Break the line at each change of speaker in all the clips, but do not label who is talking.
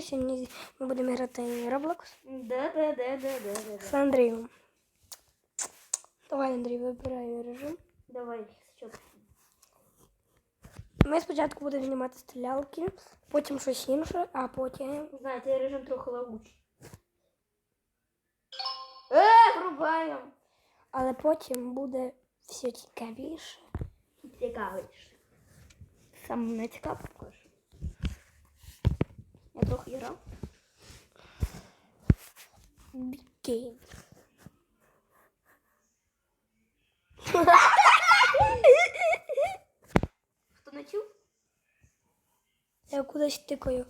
Сьогодні ми будемо грати в Roblox
Да, да, да, да, да, да,
з
да.
Андрієм. Давай, Андрій, вибирай режим.
Давай, що?
Ми спочатку будемо знімати стрілялки, потім щось інше, а потім.
Знаєте, режим трохи лагучий. Е, врубаємо.
Але потім буде все цікавіше.
Цікавіше. Саме не цікаво також. Я трохи грав.
Гейм.
Хто не чув?
Я кудись тикаю.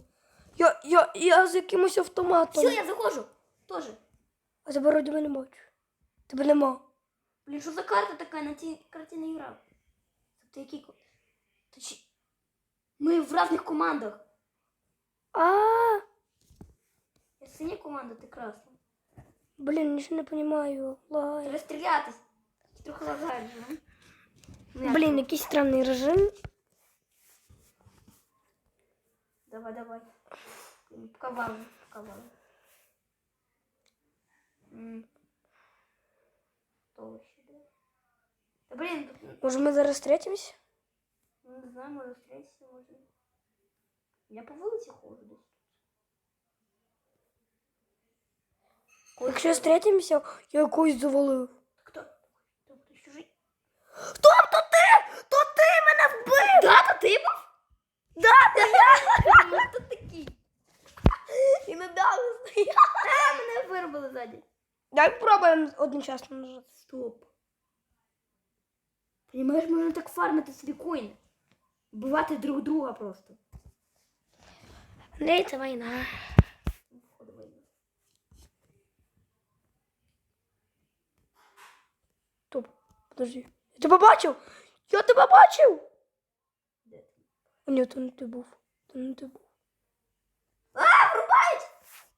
Я, я, я з якимось автоматом.
Все, я заходжу. Тоже.
А тебе вроді не бачу. Тебе нема.
Блін, що за карта така на цій карті не грав? Тобто які... Ми в різних командах.
А,
Я синя команда, ти красна.
блін, нічого не розумію. Лай.
Треба стрілятись. Трохи лагаєш, ну. Ну, як
Блін,
це?
якийсь странний режим.
Давай, давай. Кавал, кавал. М. Что вообще, да? Да блин, тут,
Може ми зараз зустрітимось?
ну, не знаю, может встретиться, можно. Я по вулиці ходжу десь.
Якщо зустрітимося, я якусь завалив.
Хто? Хто чужий?
Стоп, то ти! То ти мене вбив!
Да, то ти був?
Да, це я!
Ну, хто такий?
І недавно стояв.
А, мене вирубили ззаді.
Давай пробуємо одночасно нажати.
Стоп. Понимаєш, можна так фармити собі коїни. Вбивати друг друга просто.
Це війна.
Походу.
Стоп, подожди. Я тебе бачив! Я тебе бачив!
Де ти?
Ні, то не ти був. То не ти був.
А, врубають!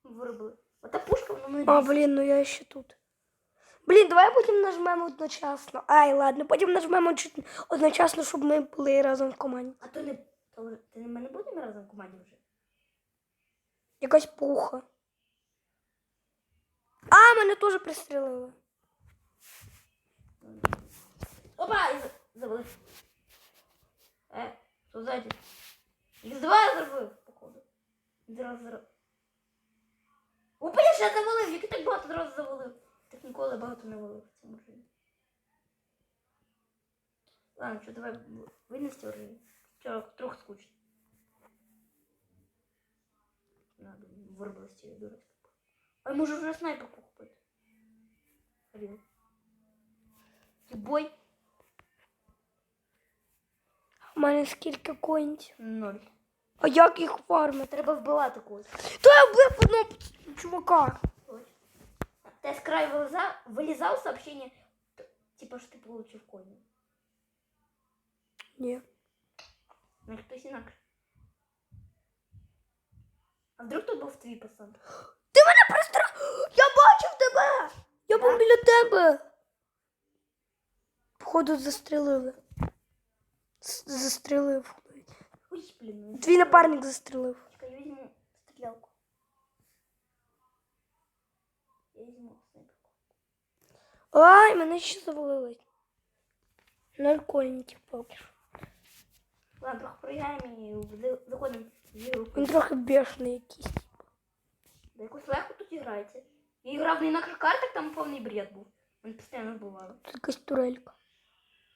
Вирубили. Ота пушка, вона мене
А, блін, ну я ще тут. Блін, давай потім нажмемо одночасно. Ай, ладно, потім нажмемо чуть одночасно, щоб ми були разом в команді.
А то не... То, ти ми не будемо разом в команді вже?
Якась пуха. А, мене теж пристрелили.
Опа! І за- завалив. Е, що ззаді? Їх два зробив, походу. Зараз, зараз. Опа, я ще завалив! Як я так багато зразу завалив. Так ніколи багато не валив в цьому житті. Ладно, що, давай винести вже. Вчора трохи скучно. Надо, вирвалась цієї дурочки. А може вже снайперку купити? Рів. Бой
У мене скільки коїнців.
ноль.
А як їх фармити?
Треба вбивати когось.
То я вбив одного чувака.
Ось. Ты с края вылезал, вылезал сообщение, т- типа, что ты получил коин.
Ні.
Ну, хтось інакше. Вдруг тут був твій пацан?
Ти мене пристрелив! Я бачив тебе! Я був біля тебе. Походу застрелили. Застрелив.
Ой, блін. ну,
Твій напарник застрелив.
Я візьму стрілялку. Я візьму снайперку.
Ай, мене ще завалили. Коїнців поки.
Ладно, трохи проіграємо і за- заходимо в ігру.
Він трохи бешений якийсь.
Да якось легко тут грається. Я грав на інакших картах, там повний бред був. Вони постійно вбивали.
Тут якась турелька.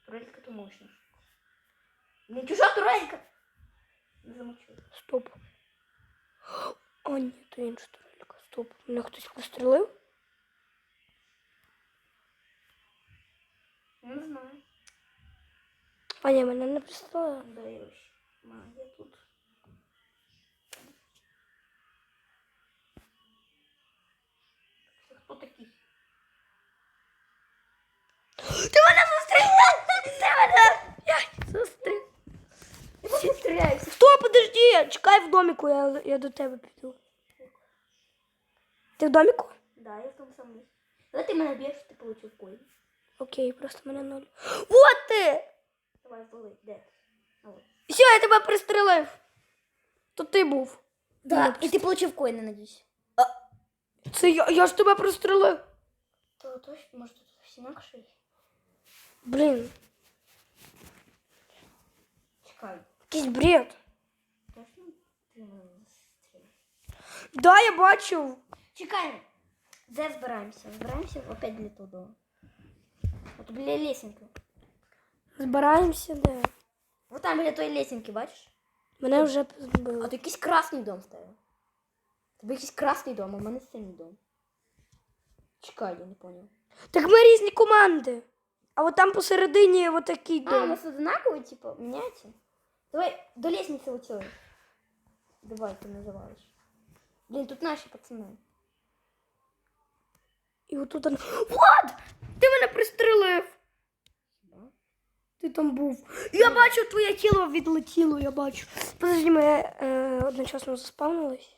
Турелька то мощно. Не чужа турелька! Не замовчу.
Стоп. О, ні, то інша турелька. Стоп. Мене хтось пострелив?
Не знаю.
А ні, мене не пристрелили.
Да, я вообще. Ма, я тут. Це Хто такий?
Ти мене застрелив! Ти мене! Я
просто стріляюся.
Стоп, подожди! Чекай в домику, я, я до тебе піду. Ти в домику?
Да, я в тому самому. Коли ти мене б'єш, ти получив коін.
Окей, просто мене ноль. Вот ти!
Давай, вали, де?
Все, я тебе пристрелив. То ти був.
Да, і ти получив коїни, надіюсь.
Це я, я ж тебе пристрелив.
То точно, може тут хтось інакший?
Блін,
Чекай.
якийсь бред.
Точно ти мене застрілив?
Да, я бачив.
Чекай. Де збираємося? Збираємося опять для того. От біля лесенки.
Збираємося, де?
Вот там біля тої лесенки, бачиш?
Мене вже
А
збили.
то якийсь красний дом стояв. Якийсь красний дом, а в мене синій дом. Чекай, я не поняв.
Так ми різні команди. А от там посередині от такий
А, у
дом.
нас одинакові, типу, міняються? Давай до лестниці оцілий. Давай, ти називаєш. Блін, тут наші пацани.
І отут. он- Вот! Ти мене пристрелив. Ти там був. Я бачу, твоє тіло відлетіло, я бачу. Подожди, ми е, одночасно заспавнились.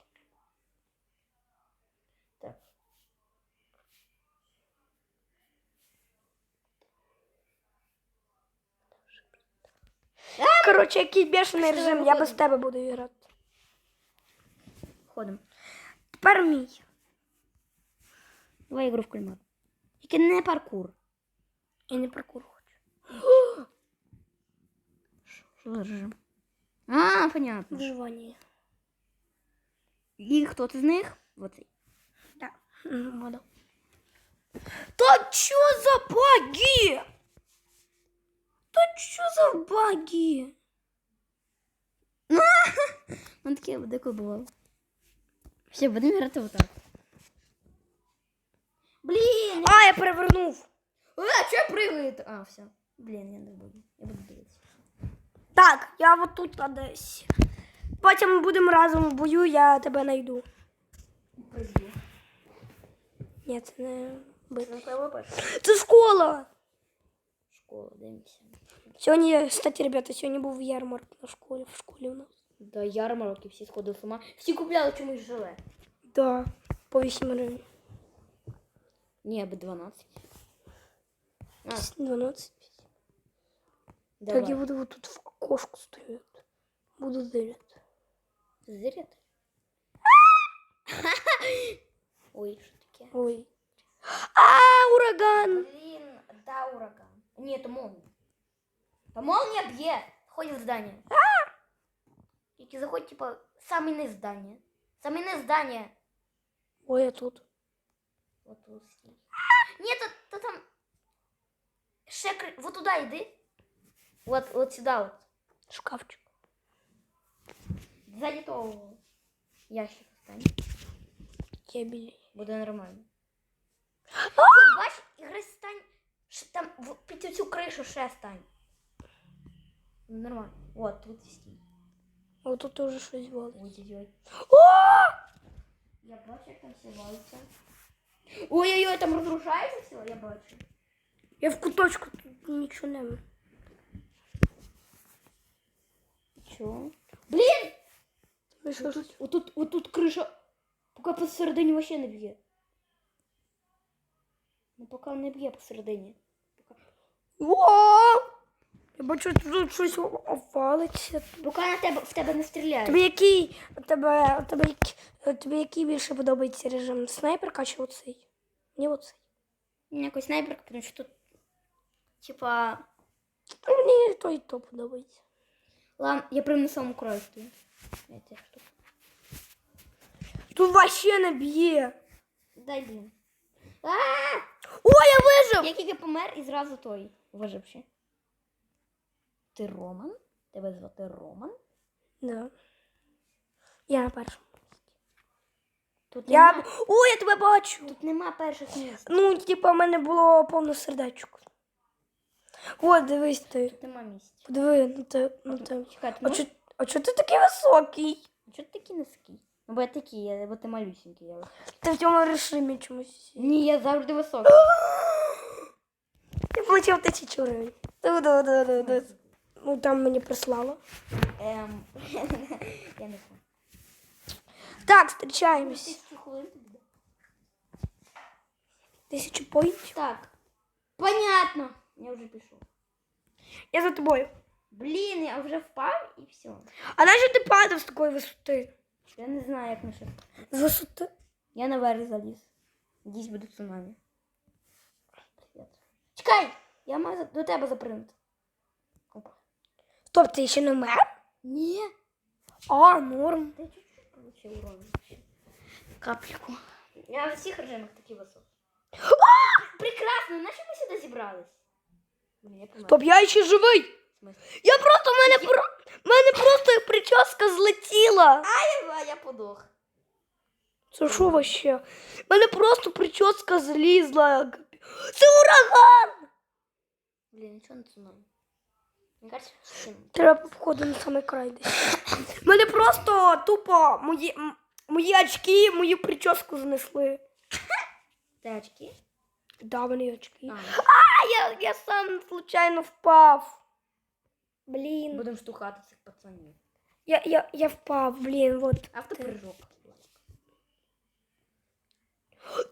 Так.
Коротше, який бешений режим, я без тебе буду грати.
Ходимо.
Тепер мій.
Давай ігру в кальмар. Тільки не паркур.
Я не паркур хочу.
Що за режим? А, понятно.
Виживання.
І хто ти з них? Оцей.
Так. Вода. Та що за баги? Та що за баги?
Ну таке деко було. Все, будемо грати отак. Блін!
А, я перевернув.
А, що пригає? А, все. Блін, я не буду. Я буду дивитися.
Так, я вот тут десь. Потім ми будемо разом в бою, я тебе знайду.
Приб'ю.
Ні, це не битва. Це школа.
Школа, дивимося.
Сьогодні, кстати, ребята, сьогодні був ярмарк на школі, в школі у нас.
Да, ярмарок і всі сходили з ума. Всі купляли чомусь жиле.
Да, по 8 гривень.
Ні, аби 12. А,
12.
давай.
Так я буду вот тут в окошку стоять. Буду дивитися.
Зиряти? Ой, що таке?
Ой. А, ураган!
Блін, да, ураган. Ні, то молния. Та молния б'є. Ходь в здання. Тільки заходь, типа, самий низ здання. Самий низ здання.
Ой, я тут.
Вот тут стій. Ні, то, то там. Ще кри... Вот туда йди. Вот, вот сюда вот.
Шкафчик.
Ззаді того ящика стань.
Я білі.
Буде нормально. Вот, бач, ігри стань. Ш- Там в- під цю кришу ще стань. Нормально. Вот, тут стій.
А тут теж щось валить.
Ой-ой-ой.
О!
Я бачу, як там все валиться. Ой-ой-ой, там розрушається все, я бачу.
Я в куточку тут нічого не.
Чо? Блін!
Ви що ж?
Отут, отут, отут криша. Поки посередині вообще не б'є. Ну поки не б'є посередині.
О! Я бачу, тут щось валиться.
Поки на тебе в тебе не стріляє.
Тобі який, тебе, тебе, тобі який більше подобається режим? Снайперка чи оцей? Мені оцей.
Мені якось снайперка, тому що тут. Типа.
Мені той то подобається.
Ладно, я прям на самому краю стою. Тут.
Вообще не.
Дай блін. А!
О, я вижив!
Я тільки помер і зразу той виживши. Ти Роман? Тебе звати Роман?
Да. Я на першому.
Тут
Я...
нема,
О, я тебе бачу.
тут нема перших місць.
Ну, типа, в мене було повно сердечок. От, дивись ти.
Тут нема місць.
Подиви на те. На те.
Чекай, ти
А
можеш?
чо, а чо ти такий високий?
Чого ти такий низький? Ну, бо я такий, я, бо ти малюсенький. Я...
Ти в цьому режимі чомусь.
Ні, я завжди високий.
Я получив тисячу гривень. Да-да-да-да-да. Ну, там мені прислало.
Ем, я не знаю.
Так, зустрічаємось.
Тисячу хвилин тобі дам.
Тисячу поїть.
Так. Понятно. Я вже пішов.
Я за тобою.
Блін, я вже впав і все.
А нащо ти падав з такої висоти?
Я не знаю, як ми ще.
З висоти.
Я наверх заліз. Дійсь буде цунамі. Привіт. Чекай! Я маю до тебе запринути. Опа.
Стоп, ти ще не вмер?
Ні.
А, норм.
Ти чуть-чуть получив урон. Капельку. Я в всіх режимах такі високі. Прекрасно, наче ми сюди зібрались. Блін, я помер.
Стоп, я ще живий. Я просто, в мене, про... мене просто прическа злетіла.
А я подох.
Це що вообще? В мене просто прическа злізла. Це ураган!
Блін, нічого не це
Треба входу на самий край десь. Мене просто тупо мої, мої очки, мою прическу знесли.
Те очки.
Да, мені очки.
А,
А я, я сам случайно впав. Блін.
Будемо штукати цих пацанів.
Я, я, я впав, блін, вот.
Автопрыжок.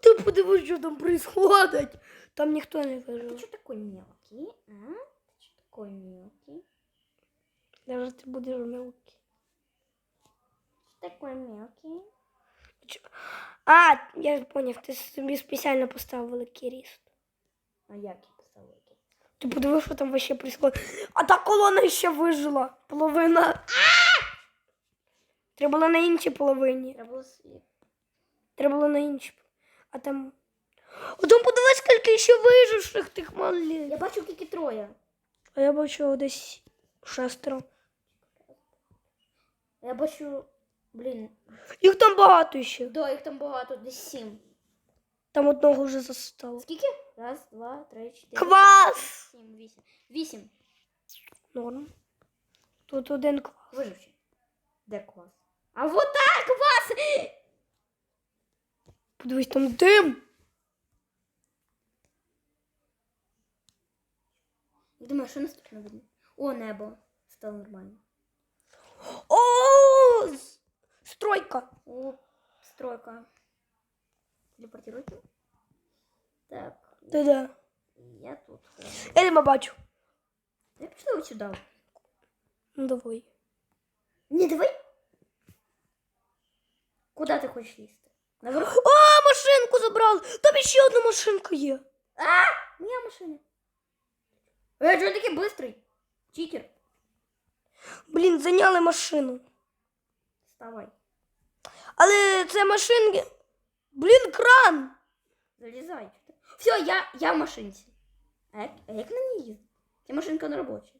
Ти подивись, що там происходить. Там ніхто не
Ты
вижив.
что такой мелкий, а? Ты что такой мелкий?
Даже ти будеш мелкий.
Что такой мелкий?
А, я поняв, ти собі спеціально поставив великий ріст.
А як я писала який?
Ти подивись, що там вообще происходит. А та колона ще вижила. Половина. Треба було на іншій половині.
Треба було.
Треба було на іншій. А там. А там подивись, скільки ще виживших тих малів.
Я бачу тільки троє.
А я бачу десь шестеро.
Я бачу, блін,
Їх там багато ще.
да, їх там багато, десь сім.
Там одного вже застало.
Скільки? Раз, два, три, чотири.
Квас!
п'ять, Сім, вісім. Вісім.
Норм. Тут один квас.
Виживши. Де квас? А вот так, квас!
Подивись, там дим.
Думаю, що наступне буде? О, небо. Стало нормально.
О! Стройка.
О, стройка. Телепортируйте. Так,
Да-да.
я тут.
Я тебе бачу.
Я пішла ось сюди.
Ну давай.
Не, давай. Куда ти хочеш лізти?
А, машинку забрали. Там ще одна машинка є.
А! Моя машина. Я чого такий быстрый? Читер.
Блін, зайняли машину.
Вставай.
Але це машинки. Блін, кран.
Залізай. Все, я, я в машинці. А як, а як на ній їздити? Ця машинка не робоча.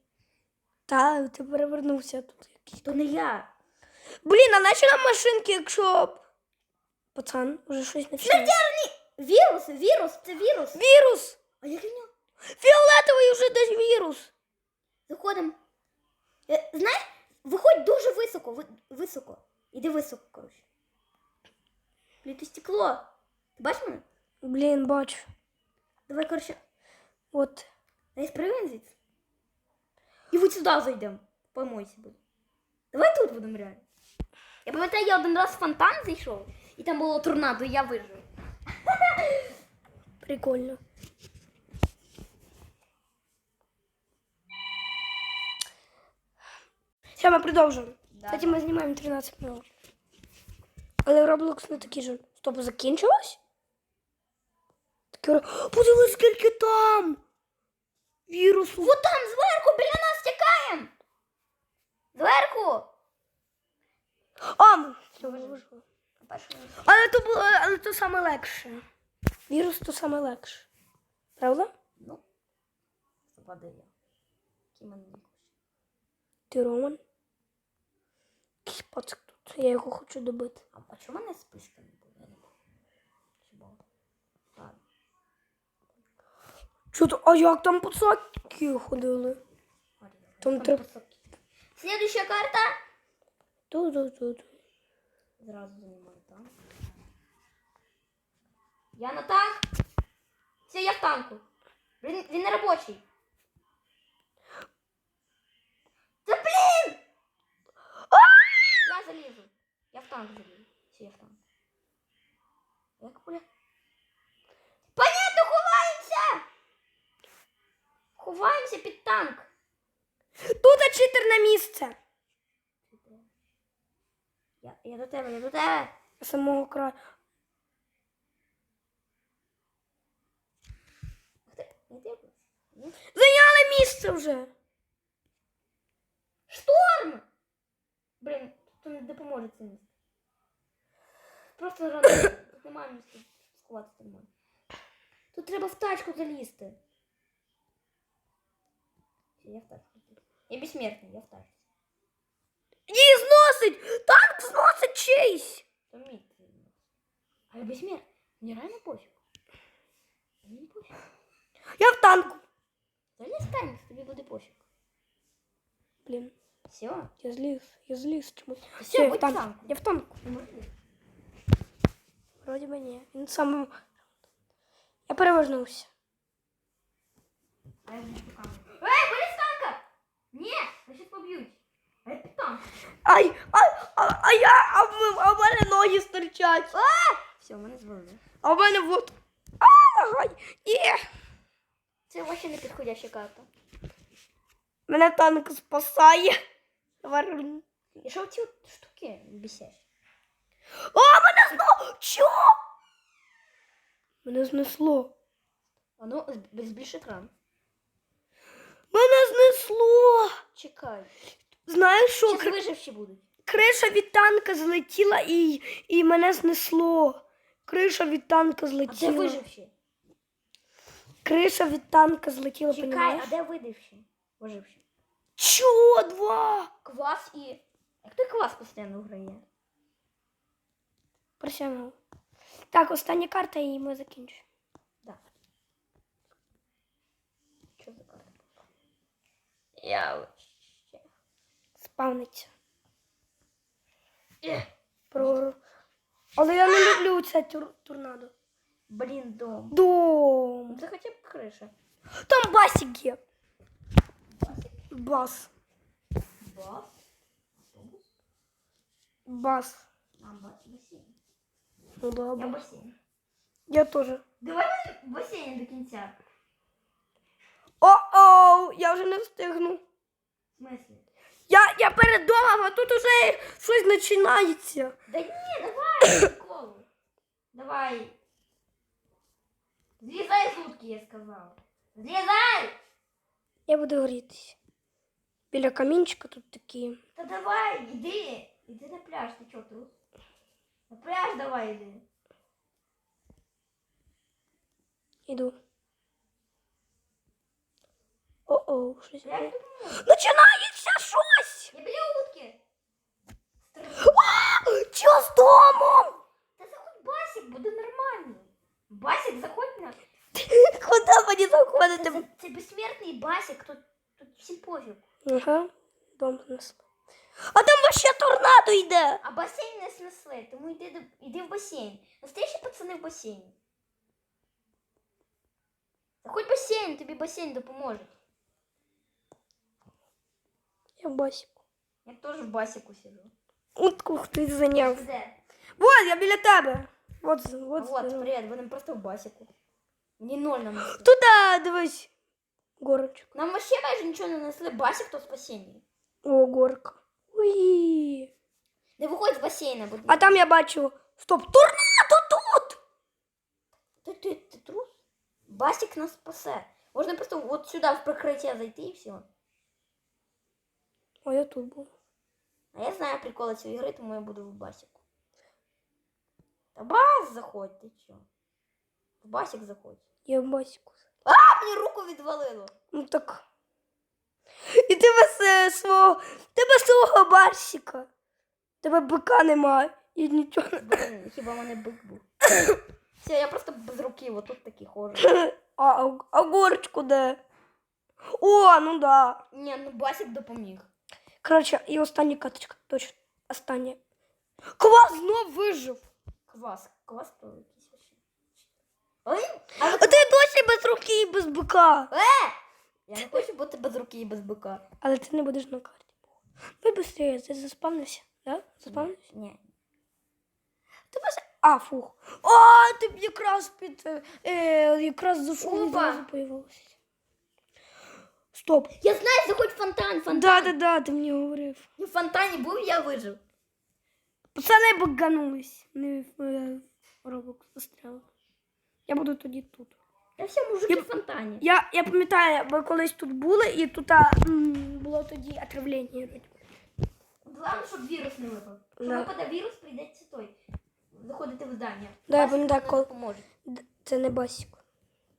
Та, ти перевернувся тут.
То не я.
Блін, а наші нам машинки, якщо. Пацан, уже щось починає.
Вірус, вірус, це вірус.
Вірус!
А як в нього?
Фіолетовий вже десь вірус.
Заходимо. Е, Знаєш, виходь дуже високо, ви- високо. Іди високо, коротше. Блін, ти стекло. Ти бачиш мене?
Блін, бачу.
Давай, коротше,
От.
дай спригнемо звідси. І от сюди зайдемо. Помойся буде. Давай тут будемо реально. Я пам'ятаю, я один раз в фонтан зайшов, і там було торнадо, і я вижив.
Прикольно. Все, ми продовжуємо.
Да,
Кстати, ми знімаємо 13 минут. Але Roblox не такий же. Стоп, закінчилось? Таке... Подивись, скільки там! Вірусу.
Вот там, зверху, біля нас тікаємо. Зверху.
А. Але то було, але то саме легше. Вірус то саме легше. Правда?
Ну, западе я.
Ти Роман. Якийсь. Я його хочу добити.
А, а чому мене списка не було? Ладно.
Чо то, а як там пацаки ходили? Там
посадки. Следующая карта.
Тут-тут-тут.
Зразу занимаю танк. Я на танк. Все, я в танку. Він, він не робочий. Та блін! Я залізу. Я в танк залізу. Все, я в танк. Як пуля? Понятно, ховаємося! Ховаємося під танк.
Тут читерне місце.
Я, я до тебе, я до тебе.
Самого краю. Зайняли місце вже.
Шторм! Блін, тут не допоможе це місце. Просто рано. Тут немає місця сховатися немає. Тут треба в тачку залізти. Все, я в тачку. заліз. Я безсмертний, я в тачці.
Її зносить! Танк зносить чийсь!
То мій твій. А я безсмертний. Мені реально пофіг. Мені пофіг.
Я в танку.
Заліз в танк, тобі буде пофіг.
Блін,
Все.
я зліз, я зліз чомусь.
Все,
я в танку. Я в танку. Вроді би ні. Він сам. Я перевернувся.
А. Ей, виліз з танка! Ні, щас поб'ють. А я під танк.
Ай, ай, а, а я, а в, а в мене ноги стирчать.
Все, мене звалили.
А в мене вот. А, ай, є.
Це вообще не підходяща карта.
Мене танк спасає. Вар-
І що ці от штуки бісять?
О, мене знову! Чо? Мене знесло.
Воно збільш екран.
Мене знесло.
Чекай.
Знаєш що?
Щас виживші будуть.
Криша від танка злетіла і, і мене знесло. Криша від танка
А де
злетіла.
виживші?
Криша від танка злетіла,
Чекай,
понімаєш?
а де виживші? Виживші.
Чо, два?
Квас і. Як той квас постійно грає?
Присягнув. Так, остання карта і ми закінчимо.
Да. Що за карта? Я вообще.
Спавниться.
Ех,
Про... Але я не люблю це тур... торнадо.
Блін, дом.
Дом.
Це хоча б криша.
Там басик є. Бас.
Бас. Автобус.
Бас.
А, ба- басейн.
Ну
Я
добре.
басейн.
Я теж.
Давай в басейн до кінця.
О-оу, я вже не встигну.
В смысле?
Я, я перед домом, а тут уже щось починається.
Да ні, давай, приколу. Давай. Злізай з лутки, я сказав. Злізай!
Я буду грітися. Біля камінчика тут такі.
Та давай, іди. Іди на пляж, ти чого трус? На пляж давай іди.
Іду. О-оу, щось.
Як
буде.
допоможу?
Починається щось!
Я біля утки.
А, Що з домом?
Та заходь басик, буде нормально. Басик, заходь на.
Куди мені
Це,
заходити?
це, це безсмертний басик, тут, тут всім пофіг.
Ага, дом знесло. А там вообще торнадо йде.
А басейн не снесли, тому йди, до- йди в басейн. Настоящі пацани в басейн. Заходь в басейн, тобі басейн допоможе.
Я в басіку.
Я теж в басику сижу.
Утку хтось зайняв.
Ти де?
Вот, я біля тебе. Вот,
А
вот.
вот, привіт, будемо просто в басику. Мені ноль нам несли.
Туди, дивись. Горочок.
Нам вообще майже нічого не несли, басик то спасіння.
О, горка. Уї.
Не виходь з басейна, будь
А там я бачу. Стоп, торнадо тут!
Ти, ти, ти трус? Басик нас спасе. Можна просто от сюди в прикриття зайти і все.
О, я тут був.
А я знаю приколи цієї гри, тому я буду в басику. Та бас заходь, ти чо? В басик заходь.
Я в басіку.
Мені руку відвалило.
Ну так. І ти без е, свого. Ти без свого басіка. Тебе бика немає. І нічого не.
Блин, хіба в мене бик був. Все, я просто без руки, отут такі ходжу.
А, а, а горочку де? О, ну да.
Ні, ну басик допоміг.
Коротше, і остання каточка. Точно. Остання. Квас знов вижив.
Квас. Квас то якийсь а
А ти досі без руки і без бика.
Е! Я не хочу бути без руки і без бика.
Але ти не будеш на карті. Ви быстрее, ти заспавнився? Да? Заспавнився?
Ні.
Ти без... А, фух. О, ти б якраз під... е, Е, якраз
Опа.
зразу появилося. Стоп.
Я знаю, заходь в фонтан, фонтан.
Да, да, да, ти мені говорив.
Ну, в фонтані був, я вижив.
Пацани баганулись. Не е, робок застряли. Я буду тоді тут.
Та все, мужики
Я-
в фонтані.
Я, я пам'ятаю, ми колись тут були, і тут а, м, було тоді отравлення.
Главное, щоб вірус не випав.
Да.
випаде вірус, прийдеться той. Заходити в здання.
Да, я пам'ятаю, коли-
допоможе.
Це не басік.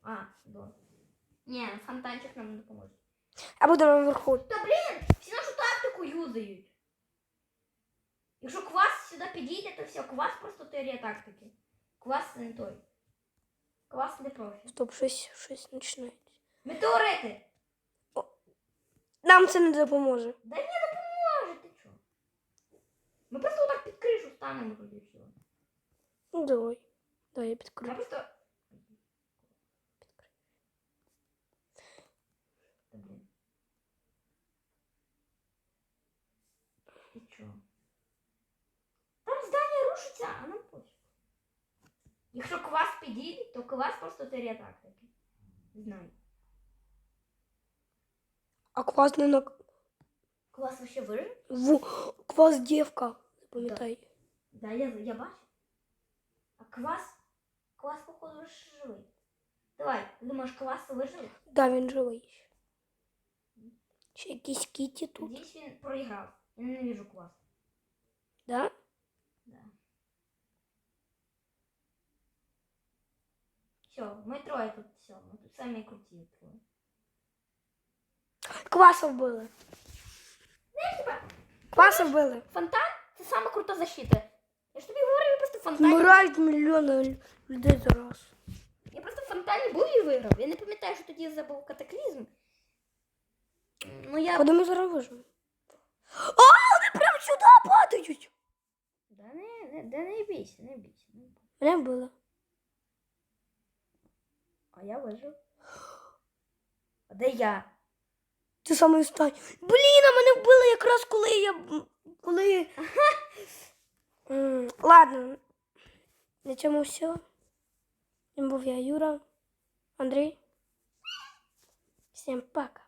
А, да. Ні, фонтанчик нам не допоможе.
А буде наверху.
Та блін, всі нашу тактику юзають. Якщо квас сюди підійде, то все, квас просто теорія тактики. Квас не той. Квас не профі.
Стоп, щось, щось починається.
Метеорити!
Нам це не допоможе.
Да не допоможе, ти чо? Ми просто отак під кришу станемо тоді все.
Ну, давай. Давай я
Я
підкрию.
просто. Блін. Там здання рушиться, а нам пофіг. Якщо квас підійде, то квас просто теорія тактики. Знаю.
А квас не на
Квас вообще вижив?
в квас дівка. Запам'ятай.
Да, я, я бачу. А квас? Квас, походу, ще живий. Давай, думаєш, квас вижив?
Да, він живий. ще. Ще якісь кіті тут.
Надіюсь, він проіграв. Я ненавижу квас.
Да?
Да. Все, ми троє тут все. Ми тут самі круті троє.
Кваса вбили.
Типа,
Кваса вбили.
фонтан це сама крута защита. Я ж тобі говорив, я просто в фонтані.
Вмирають мільйони людей зараз.
Я просто в фонтані був і виграв. Я не пам'ятаю, що тоді забув катаклізм. Ну я.
Куди ми зараз вижимо? А, вони прямо сюди падають.
Да не, не, да не бійся, не бійся. Не бійся. А я вижив. А де я?
Ти саме останній. Блін, а мене вбили якраз коли я. Коли. Ладно. На цьому все. З ним був я Юра. Андрій. Всім пока.